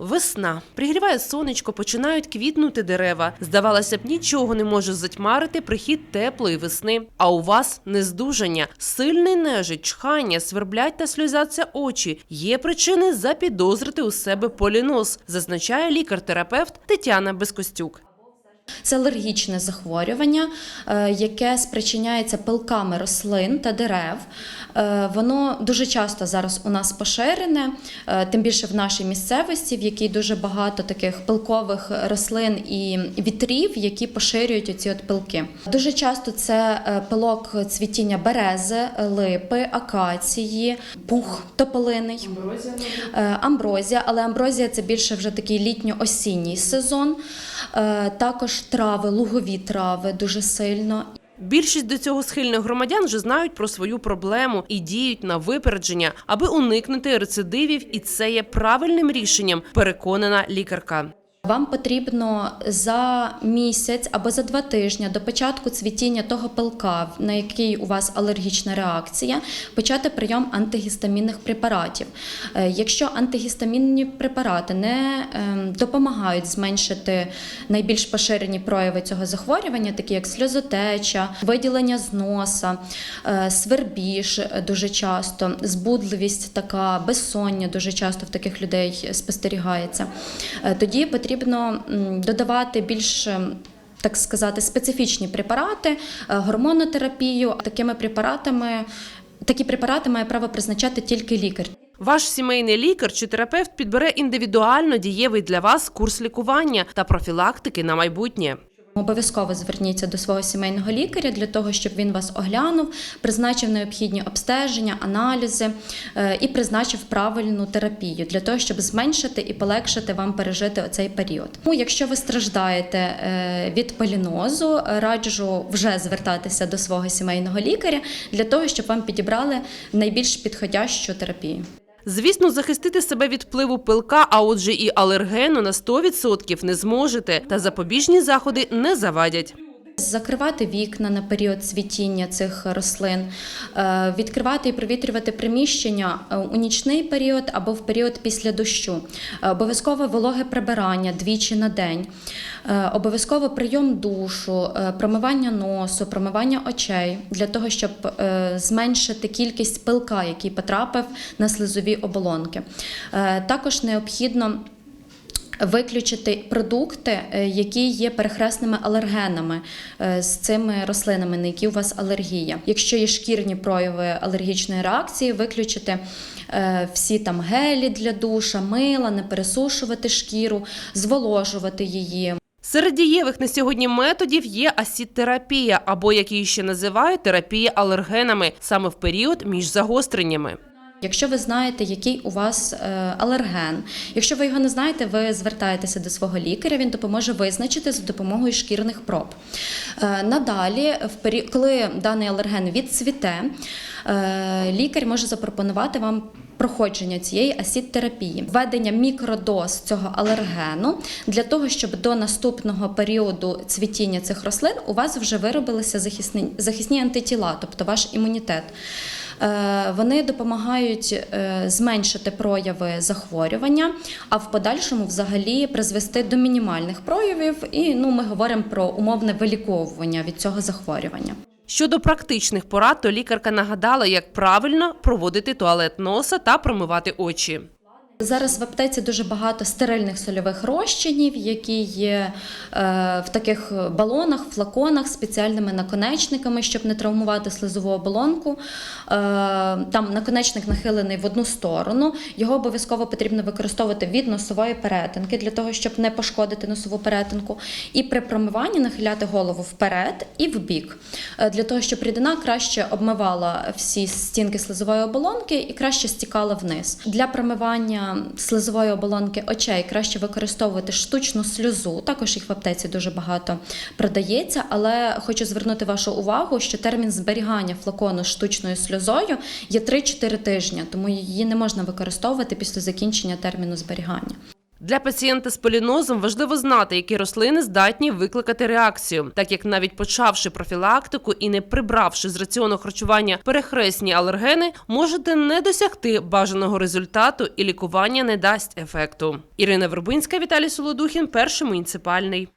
Весна пригріває сонечко, починають квітнути дерева. Здавалося б, нічого не може затьмарити прихід теплої весни. А у вас нездужання, сильний нежить, чхання, сверблять та сльозяться очі. Є причини запідозрити у себе полінос, зазначає лікар-терапевт Тетяна Безкостюк. Це алергічне захворювання, е, яке спричиняється пилками рослин та дерев. Е, Воно дуже часто зараз у нас поширене, е, тим більше в нашій місцевості, в якій дуже багато таких пилкових рослин і вітрів, які поширюють оці от пилки. Дуже часто це пилок цвітіння берези, липи, акації, пух тополиний. Амброзія, але амброзія це більше вже такий літньо-осінній сезон. Е, Трави, лугові трави дуже сильно. Більшість до цього схильних громадян вже знають про свою проблему і діють на випередження, аби уникнути рецидивів, і це є правильним рішенням, переконана лікарка. Вам потрібно за місяць або за два тижні до початку цвітіння того пилка, на який у вас алергічна реакція, почати прийом антигістамінних препаратів. Е, Якщо антигістамінні препарати не ем, допомагають зменшити найбільш поширені прояви цього захворювання, такі як сльозотеча, виділення з носа, е, свербіж е, дуже часто, збудливість така, безсоння дуже часто в таких людей спостерігається. Тоді потрібно м, додавати більш ем, так сказати, специфічні препарати, е, гормонотерапію. Такими препаратами, такі препарати має право призначати тільки лікар. Ваш сімейний лікар чи терапевт підбере індивідуально дієвий для вас курс лікування та профілактики на майбутнє. Обов'язково зверніться до свого сімейного лікаря для того, щоб він вас оглянув, призначив необхідні обстеження, аналізи е, і призначив правильну терапію для того, щоб зменшити і полегшити вам пережити оцей період. Тому, якщо ви страждаєте е, від полінозу, раджу вже звертатися до свого сімейного лікаря для того, щоб вам підібрали найбільш підходящу терапію. Звісно, захистити себе від впливу пилка, а отже і алергену на 100% не зможете, та запобіжні заходи не завадять. Закривати вікна на період цвітіння цих рослин, е, відкривати і провітрювати приміщення е, у нічний період або в період після дощу. Е, Обов'язково вологе прибирання двічі на день, обов'язково прийом душу, промивання носу, промивання очей для того, щоб зменшити кількість пилка, який потрапив на слизові оболонки. Також необхідно виключити продукти, е, які є перехресними алергенами е, з цими рослинами, на які у вас алергія. Якщо є шкірні прояви алергічної реакції, виключити е, всі там гелі для душа, мила, не пересушувати шкіру, зволожувати її. Серед дієвих на сьогодні методів є асідтерапія, або як її ще називають терапія алергенами, саме в період між загостреннями. Якщо ви знаєте, який у вас е, алерген, якщо ви його не знаєте, ви звертаєтеся до свого лікаря, він допоможе визначити за допомогою шкірних проб. Е, Надалі, коли даний алерген відцвіте, е, лікар може запропонувати вам. Проходження цієї асідтерапії, введення мікродоз цього алергену для того, щоб до наступного періоду цвітіння цих рослин у вас вже виробилися захисні, захисні антитіла, тобто ваш імунітет. Е, Вони допомагають е, зменшити прояви захворювання, а в подальшому взагалі призвести до мінімальних проявів. І ну, ми говоримо про умовне виліковування від цього захворювання. Щодо практичних порад, то лікарка нагадала, як правильно проводити туалет носа та промивати очі. Зараз в аптеці дуже багато стерильних сольових розчинів, які є е, в таких балонах, флаконах, спеціальними наконечниками, щоб не травмувати слизову оболонку. Е, там наконечник нахилений в одну сторону. Його обов'язково потрібно використовувати від носової перетинки для того, щоб не пошкодити носову перетинку. І при промиванні нахиляти голову вперед і вбік, е, для того, щоб рідина краще обмивала всі стінки слизової оболонки і краще стікала вниз. Для промивання слизової оболонки очей краще використовувати штучну сльозу. Також їх в аптеці дуже багато продається, але хочу звернути вашу увагу, що термін зберігання флакону штучною сльозою є 3-4 тижні, тому її не можна використовувати після закінчення терміну зберігання. Для пацієнта з полінозом важливо знати, які рослини здатні викликати реакцію, так як навіть почавши профілактику і не прибравши з раціону харчування перехресні алергени, можете не досягти бажаного результату і лікування не дасть ефекту. Ірина Вербинська, Віталій Солодухін, перший муніципальний.